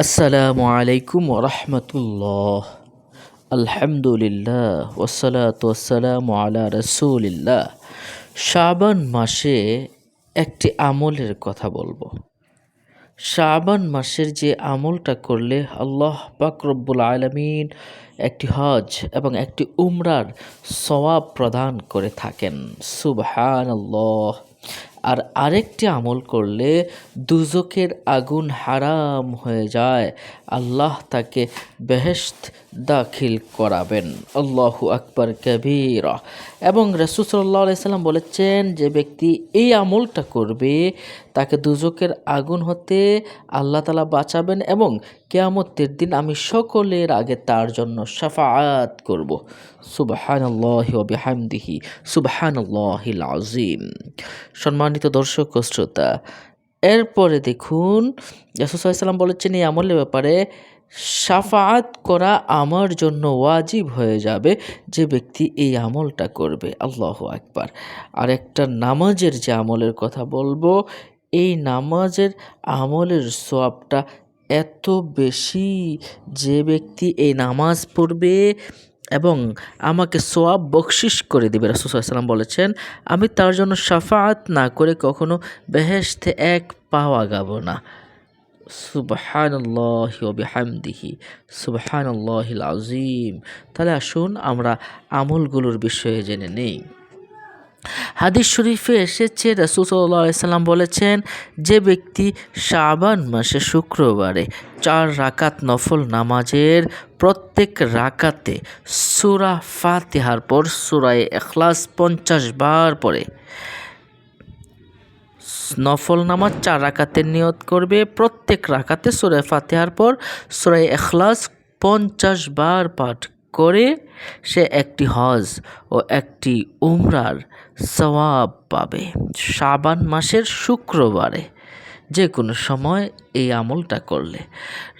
আসসালামু আলাইকুম রহমতুল্লাহ আলহামদুলিল্লাহ ওসালাত ওসালাম আলা রসুলিল্লাহ। শাবান মাসে একটি আমলের কথা বলব। শাবান মাসের যে আমলটা করলে আল্লাহ পাক রব্বুল আলমিন একটি হজ এবং একটি উমরার সওয়াব প্রদান করে থাকেন। সুবহান আল্লাহ আর আরেকটি আমল করলে দুজকের আগুন হারাম হয়ে যায়। আল্লাহ তাকে বেহেস্ত দাখিল করাবেন। আল্লাহু আকবর কবির। এবং রসুল সাল্লাহ সাল্লাম বলেছেন যে ব্যক্তি এই আমলটা করবে, তাকে দুজকের আগুন হতে আল্লাহ তালা বাঁচাবেন এবং কেয়ামতের দিন আমি সকলের আগে তার জন্য সাফায়াত করব। সুবাহান আল্লাহামদিহি সুবাহান আল্লাহিল আজিম সম্মানিত দর্শক শ্রোতা, এরপরে দেখুন ইয়াসুসাল্লাম বলেছেন এই আমলের ব্যাপারে সাফাত করা আমার জন্য ওয়াজিব হয়ে যাবে যে ব্যক্তি এই আমলটা করবে। আল্লাহ একবার আর একটা নামাজের যে আমলের কথা বলব, এই নামাজের আমলের সোয়াবটা এত বেশি যে ব্যক্তি এই নামাজ পড়বে এবং আমাকে সোয়াব বকশিস করে দেবে। রাসুসাল্লাম বলেছেন, আমি তার জন্য সাফাত না করে কখনো বেহেস্তে এক পাওয়া গাব না। সুবহানাল্লাহি ওবিহামদিহি সুবহানাল্লাহিল আজিম তাহলে আসুন আমরা আমলগুলোর বিষয়ে জেনে নেই। হাদিস শরীফে এসেছে রসুসাল্লাম বলেছেন, যে ব্যক্তি শাবান মাসে শুক্রবারে চার রাকাত নফল নামাজের প্রত্যেক রাকাতে সুরা ফাতিহার পর, সুরায় এখলাস পঞ্চাশ বার পরে নফল নামাজ চার রাকাতের নিয়ত করবে। প্রত্যেক রাকাতে সুরায় ফাতেহার পর সুরায় এখলাস পঞ্চাশ বার পাঠ করে সে একটি হজ ও একটি উমরার সওয়াব পাবে। শাবান মাসের শুক্রবারে যে কোনো সময় এই আমলটা করলে।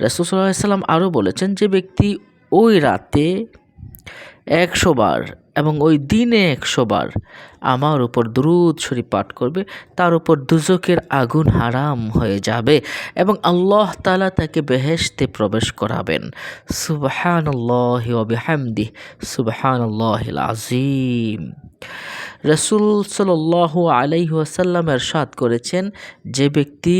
রসুল্লাহ সাল্লাম আরও বলেছেন যে ব্যক্তি ওই রাতে একশো বার এবং ওই দিনে একশোবার আমার উপর দ্রুত শরীফ পাঠ করবে, তার উপর দুজকের আগুন হারাম হয়ে যাবে এবং আল্লাহ তালা তাকে বেহেশতে প্রবেশ করাবেন। সুবাহান আল্লাহ বিহামদি সুবাহান আল্লাহ আজিম রসুল সাল্লাহ আলাইহি আসাল্লাম এরশাদ করেছেন, যে ব্যক্তি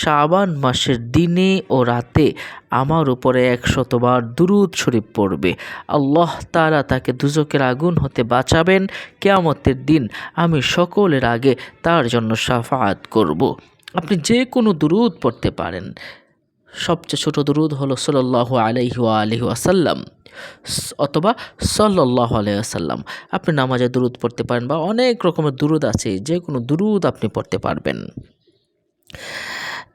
শাবান মাসের দিনে ও রাতে আমার উপরে একশতবার দুরুদ শরীফ পড়বে, আল্লাহ তারা তাকে দুজকের আগুন হতে বাঁচাবেন, কেয়ামতের দিন আমি সকলের আগে তার জন্য সাফাত করব। আপনি যে কোনো দুরুদ পড়তে পারেন সবচেয়ে ছোট দুরুদ হলো সাল্লাহ আলাইহি আলহি আসাল্লাম অথবা সাল্লাহ আলাইসাল্লাম আপনি নামাজে দুরুদ পড়তে পারেন বা অনেক রকমের দুরুদ আছে, যে কোনো দুরুদ আপনি পড়তে পারবেন।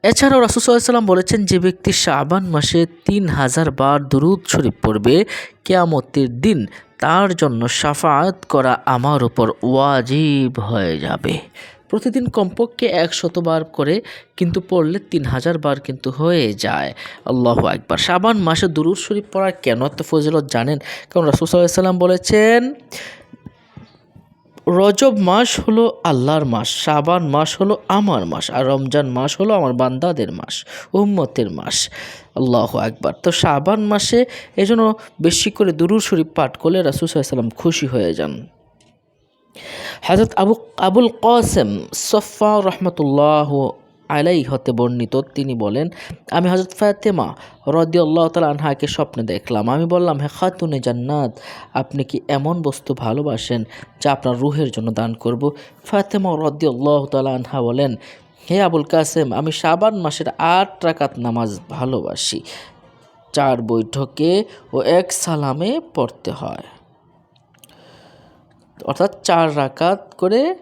এছাড়াও রাসুসাল্লাম বলেছেন, যে ব্যক্তি শাবান মাসে তিন হাজার বার দুরুদ শরীফ পড়বে, কেয়ামতের দিন তার জন্য সাফাত করা আমার উপর ওয়াজিব হয়ে যাবে। প্রতিদিন কমপক্ষে একশতবার করে কিন্তু পড়লে তিন হাজার বার কিন্তু হয়ে যায়। আল্লাহ একবার সাবান মাসে দুরুদ শরীফ পড়ার কেন এত ফজিলত জানেন? কারণ রাসুসাল্লাম বলেছেন, রজব মাস হলো আল্লাহর মাস, শাবান মাস হলো আমার মাস, আর রমজান মাস হলো আমার বান্দাদের মাস, উম্মতের মাস। আল্লাহ একবার তো শাবান মাসে এজন্য বেশি করে দুরুর শরীফ পাঠ করলে রাসুল সাল্লাম খুশি হয়ে যান। হাজরত আবু, আবুল কাসেম সফা রহমতুল্লাহ আলাই হতে বর্ণিত, তিনি বলেন, আমি হজরত ফাতেমা রদি আল্লাহ তালা আনহাকে স্বপ্নে দেখলাম। আমি বললাম, হে খাতুনে জান্নাত, আপনি কি এমন বস্তু ভালোবাসেন যা আপনার রুহের জন্য দান করব? ফাতেমা রদি আল্লাহ তালা আনহা বলেন, হে আবুল কাসেম, আমি শাবান মাসের আট রাকাত নামাজ ভালোবাসি। চার বৈঠকে ও এক সালামে পড়তে হয়। অর্থাৎ চার রাকাত করে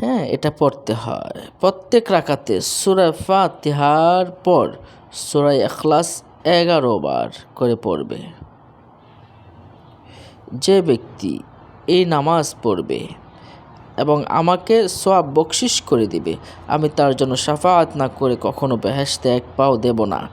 হ্যাঁ এটা পড়তে হয়। প্রত্যেক রাকাতে সুরা ফাতিহার পর সুরাই এখলাস এগারো বার করে পড়বে। যে ব্যক্তি এই নামাজ পড়বে এবং আমাকে সব বকশিস করে দিবে, আমি তার জন্য সাফাত না করে কখনো বেহেস্তে এক পাও দেব না।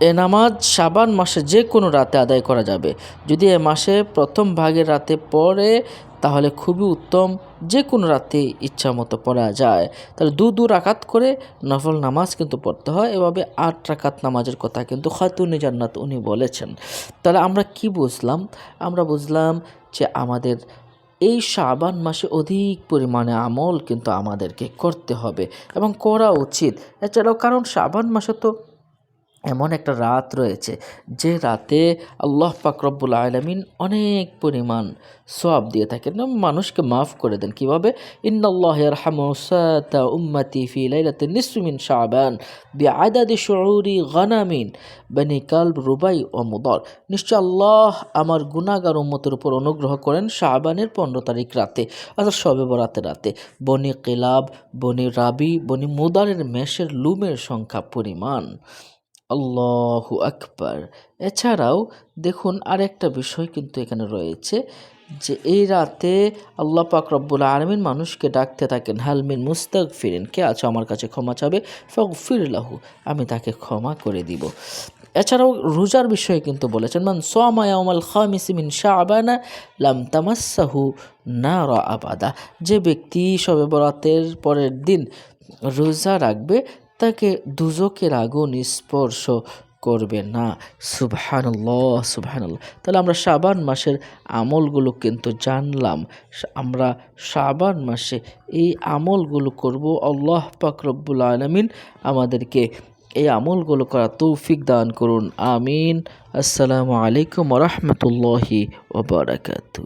এ নামাজ সাবান মাসে যে কোনো রাতে আদায় করা যাবে। যদি এ মাসে প্রথম ভাগের রাতে পড়ে, তাহলে খুবই উত্তম। যে কোনো রাতে ইচ্ছা মতো পড়া যায়। তাহলে দু দু রাকাত করে নফল নামাজ কিন্তু পড়তে হয়। এভাবে আট রাকাত নামাজের কথা কিন্তু খাতুনি জান্নাত উনি বলেছেন। তাহলে আমরা কি বুঝলাম? আমরা বুঝলাম যে আমাদের এই শাবান মাসে অধিক পরিমাণে আমল কিন্তু আমাদেরকে করতে হবে এবং করা উচিত। এছাড়াও কারণ শাবান মাসে তো এমন একটা রাত রয়েছে যে রাতে আল্লাহ পাক রব্বুল আলমিন অনেক পরিমাণ সব দিয়ে থাকেন মানুষকে মাফ করে দেন। কীভাবে? ইন্নআল্লাহ শাবান বি রুবাই ও মুদর। নিশ্চয় আল্লাহ আমার গুনাগার উম্মতের উপর অনুগ্রহ করেন শাহবানের পনেরো তারিখ রাতে, অর্থাৎ শবে বরাতের রাতে। বনি কিলাব, বনি রাবি, বনি মুদারের মেষের লুমের সংখ্যা পরিমাণ। আল্লাহু আকবার। এছাড়াও দেখুন আরেকটা বিষয় কিন্তু এখানে রয়েছে যে এই রাতে আল্লাহ পাক রব্বুল আলমিন মানুষকে ডাকতে থাকেন হালমিন মুস্তাক ফিরেন কে আছো আমার কাছে ক্ষমা চাবে? ফক ফিরলাহু আমি তাকে ক্ষমা করে দিব। এছাড়াও রোজার বিষয়ে কিন্তু বলেছেন, মান সোয়ামায়ামাল খামিস মিন শাহবানা লাম তামাসাহু না র আবাদা। যে ব্যক্তি সবে বরাতের পরের দিন রোজা রাখবে তাকে দুজকের আগুন স্পর্শ করবে না। সুবহানাল্লাহ সুবহানাল্লাহ। তাহলে আমরা শাবান মাসের আমলগুলো কিন্তু জানলাম। আমরা শাবান মাসে এই আমলগুলো করব। আল্লাহ পাক রব্বুল আলমিন আমাদেরকে এই আমলগুলো করা তৌফিক দান করুন। আমিন। আসসালামু আলাইকুম রহমতুল্লাহি ওবরাকাতু